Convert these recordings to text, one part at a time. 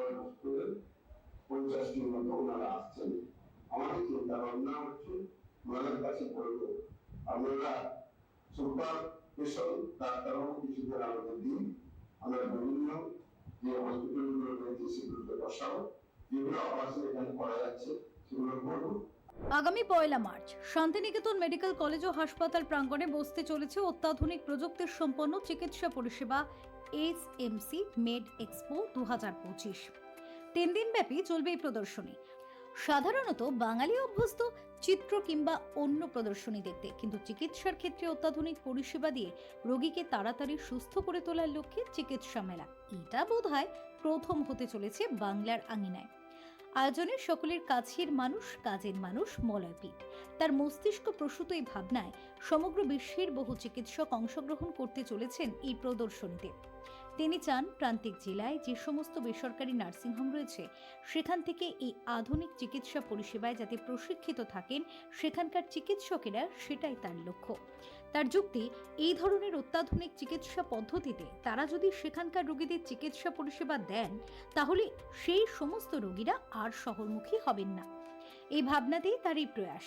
দশ বছরের পঞ্চাশটির মতো ওনারা আসছেন আমাদের চিন্তা ভাবনা হচ্ছে ওনাদের কাছে বলব আপনারা সুপার স্পেশাল ডাক্তারবাবু কিছুদিন আমাদের দিন আমরা বিভিন্ন যে হসপিটালগুলো রয়েছে সেগুলোতে বসাবো যেগুলো অপারেশন এখানে করা যাচ্ছে সেগুলো করব আগামী পয়লা মার্চ, শান্তিনিকেতন মেডিকেল কলেজ ও হাসপাতাল প্রাঙ্গণে বসতে চলেছে অত্যাধুনিক প্রযুক্তির সম্পন্ন চিকিৎসা পরিষেবা এস এমসি মেড এক্সপো দু হাজার পঁচিশ। তিন দিনব্যাপী চলবে এই প্রদর্শনী। সাধারণত বাঙালি অভ্যস্ত চিত্র কিংবা অন্য প্রদর্শনী দেখতে, কিন্তু চিকিৎসার ক্ষেত্রে অত্যাধুনিক পরিষেবা দিয়ে রোগীকে তাড়াতাড়ি সুস্থ করে তোলার লক্ষ্যে চিকিৎসা মেলা। এটা বোধ হয় প্রথম হতে চলেছে বাংলার আঙিনায়। আয়োজনে সকলের কাছের মানুষ কাজের মানুষ মলয়পীঠ তার মস্তিষ্ক প্রসূত এই ভাবনায় সমগ্র বিশ্বের বহু চিকিৎসক অংশগ্রহণ করতে চলেছেন এই প্রদর্শনীতে। তিনি চান প্রান্তিক জেলায় যে সমস্ত বেসরকারি নার্সিংহোম রয়েছে, সেখান থেকে এই আধুনিক চিকিৎসা পরিষেবায় যাতে প্রশিক্ষিত থাকেন, সেখানকার চিকিৎসকেরা সেটাই তার লক্ষ্য। তার যুক্তি, এই ধরনের অত্যাধুনিক চিকিৎসা পদ্ধতিতে তারা যদি সেখানকার রোগীদের চিকিৎসা পরিষেবা দেন, তাহলে সেই সমস্ত রোগীরা আর শহরমুখী হবেন না। এই ভাবনাতেই তার এই প্রয়াস।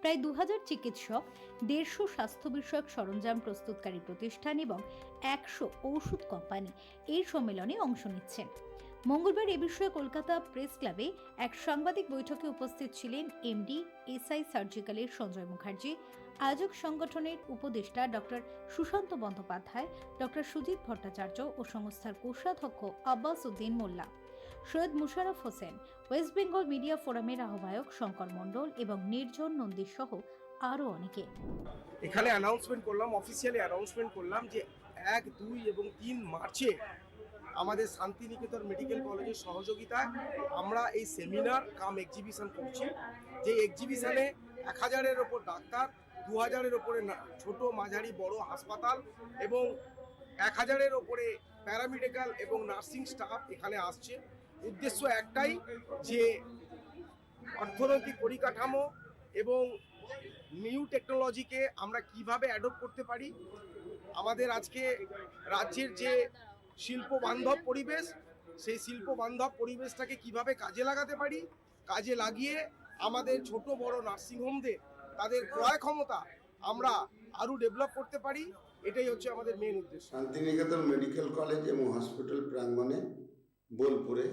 প্রায় দু হাজার চিকিৎসক, দেড়শো স্বাস্থ্য বিষয়ক সরঞ্জাম প্রস্তুতকারী প্রতিষ্ঠান এবং একশো ঔষধ কোম্পানি এই সম্মেলনে অংশ নিচ্ছেন। মঙ্গলবার এ বিষয়ে কলকাতা প্রেস ক্লাবে এক সাংবাদিক বৈঠকে উপস্থিত ছিলেন এমডি, এসআই সার্জিক্যালের সঞ্জয় মুখার্জি, আয়োজক সংগঠনের উপদেষ্টা ডক্টর সুশান্ত বন্দ্যোপাধ্যায়, ডক্টর সুজিত ভট্টাচার্য ও সংস্থার কোষাধ্যক্ষ Abbas Uddin Molla, Syed Musharraf Hossain, West Bengal media ফোরামের আহ্বায়ক শঙ্কর মণ্ডল এবং নির্জন নন্দী সহ আরও অনেকে। এখানে অ্যানাউন্সমেন্ট করলাম অফিসিয়ালি অ্যানাউন্সমেন্ট করলাম যে এক, দুই এবং তিন মার্চে আমাদের শান্তিনিকেতন মেডিকেল কলেজের সহযোগিতায় আমরা এই সেমিনার কাম এক্সিবিশন করছি। যে এক্সিবিশনে এক হাজারের ওপর ডাক্তার, দু হাজারের ওপরে ছোট, মাঝারি, বড় হাসপাতাল এবং এক হাজারের ওপরে প্যারামেডিক্যাল এবং নার্সিং স্টাফ এখানে আসছে। উদ্দেশ্য একটাই যে অর্থনৈতিক পরিকাঠামো এবং নিউ টেকনোলজিকে আমরা কীভাবে অ্যাডপ্ট করতে পারি। আমাদের আজকে রাজ্যের যে শিল্প বান্ধব পরিবেশ, সেই শিল্প বান্ধব পরিবেশটাকে কীভাবে কাজে লাগাতে পারি, কাজে লাগিয়ে আমাদের ছোট বড় নার্সিংহোমদের তাদের ক্রয় ক্ষমতা আমরা আরও ডেভেলপ করতে পারি, এটাই হচ্ছে আমাদের মেন উদ্দেশ্য। শান্তিনিকেতন মেডিকেল কলেজ এবং হসপিটাল প্রাঙ্গণে বোলপুরে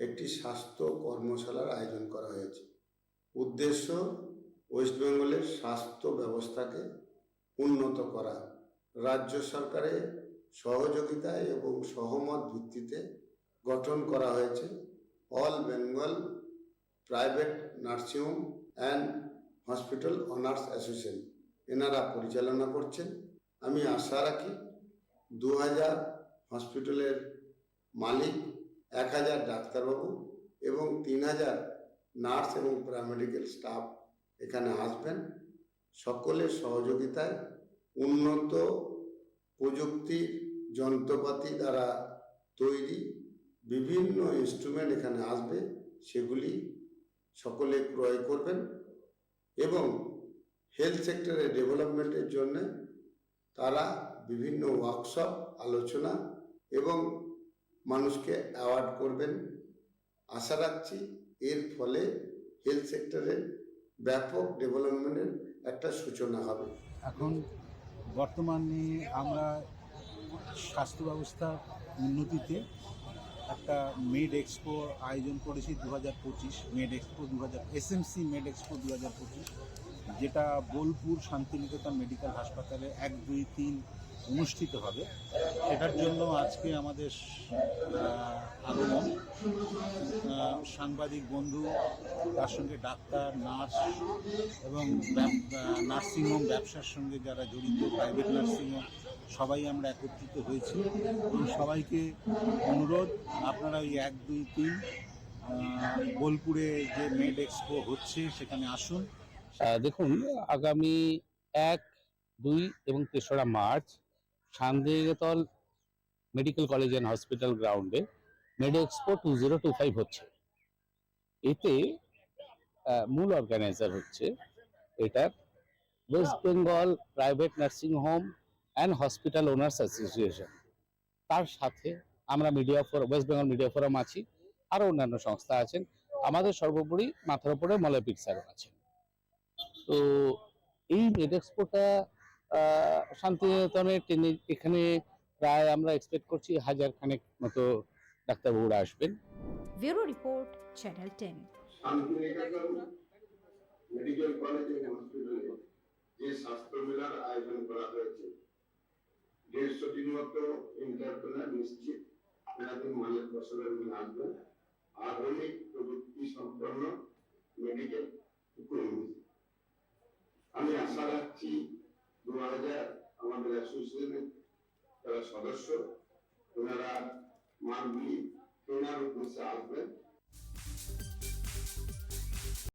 একটি স্বাস্থ্য কর্মশালার আয়োজন করা হয়েছে। উদ্দেশ্য ওয়েস্ট বেঙ্গলের স্বাস্থ্য ব্যবস্থাকে উন্নত করা। রাজ্য সরকারের সহযোগিতায় এবং সহমত ভিত্তিতে গঠন করা হয়েছে। All Bengal private nursing home and hospital owners association. এনারা পরিচালনা করছেন। আমি আশা রাখি দু হাজার হসপিটালের মালিক এক হাজার ডাক্তারবাবু এবং তিন হাজার নার্স এবং প্যারামেডিক্যাল স্টাফ এখানে আসবেন। সকলের সহযোগিতায় উন্নত প্রযুক্তির যন্ত্রপাতি দ্বারা তৈরি বিভিন্ন ইনস্ট্রুমেন্ট এখানে আসবে, সেগুলি সকলে ক্রয় করবেন এবং হেলথ সেক্টরের ডেভেলপমেন্টের জন্য তারা বিভিন্ন ওয়ার্কশপ আলোচনা এবং মানুষকে অ্যাওয়ার্ড করবেন। আশা রাখছি এর ফলে হেলথ সেক্টরের ব্যাপক ডেভেলপমেন্টের একটা সূচনা হবে। এখন বর্তমানে আমরা স্বাস্থ্য ব্যবস্থা উন্নতিতে একটা মেড এক্সপো আয়োজন করেছি দু হাজার পঁচিশ, মেড এক্সপো দু হাজার এসএমসি মেড এক্সপো দু হাজার পঁচিশ, যেটা বোলপুর শান্তিনিকেতন মেডিকেল হাসপাতালে এক, দুই, তিন অনুষ্ঠিত হবে। সেটার জন্য আজকে আমাদের আগমন। সাংবাদিক, বন্ধু, তার সঙ্গে ডাক্তার, নার্স এবং নার্সিংহোম ব্যবসার সঙ্গে যারা জড়িত প্রাইভেট নার্সিংহোম সবাই আমরা একত্রিত হয়েছি। এবং সবাইকে অনুরোধ, আপনারা ওই এক, দুই, তিন বোলপুরে যে মেড এক্সপো হচ্ছে, সেখানে আসুন। দেখুন, আগামী এক, দুই এবং তেসরা March Santiniketan medical college and hospital গ্রাউন্ডে med expo two zero two five হচ্ছে। এতে মূল অর্গানাইজার হচ্ছে এটা West Bengal private nursing home and hospital owners association. তার সাথে আমরা media forum, West Bengal media forum আছি, আরও অন্যান্য সংস্থা আছেন। আমাদের সর্বোপরি মাথার উপরে মলয়পিক স্যারও আছেন। তো এই মেড এক্সপোটা শান্তিনিকেতনে টেনে এখানে প্রায় আমরা এক্সপেক্ট করছি হাজার খানেক মতো ডাক্তারবাবুরা আসবেন। Bureau report channel ten. Medical college এবং হসপিটালে যে স্বাস্থ্য মেলার আয়োজন করা হয়েছে দেড়শোটির মতো এন্টারপ্রেনার নিশ্চিত এনাদের ফসলের মিল আসবেন আধুনিক প্রযুক্তি সম্পন্ন মেডিকেল ইকোনমি আমি আশা রাখছি দু হাজার আমাদের অ্যাসোসিয়েশনের সদস্য। ওনারা মানগুলি কেনার উদ্দেশ্যে আসবেন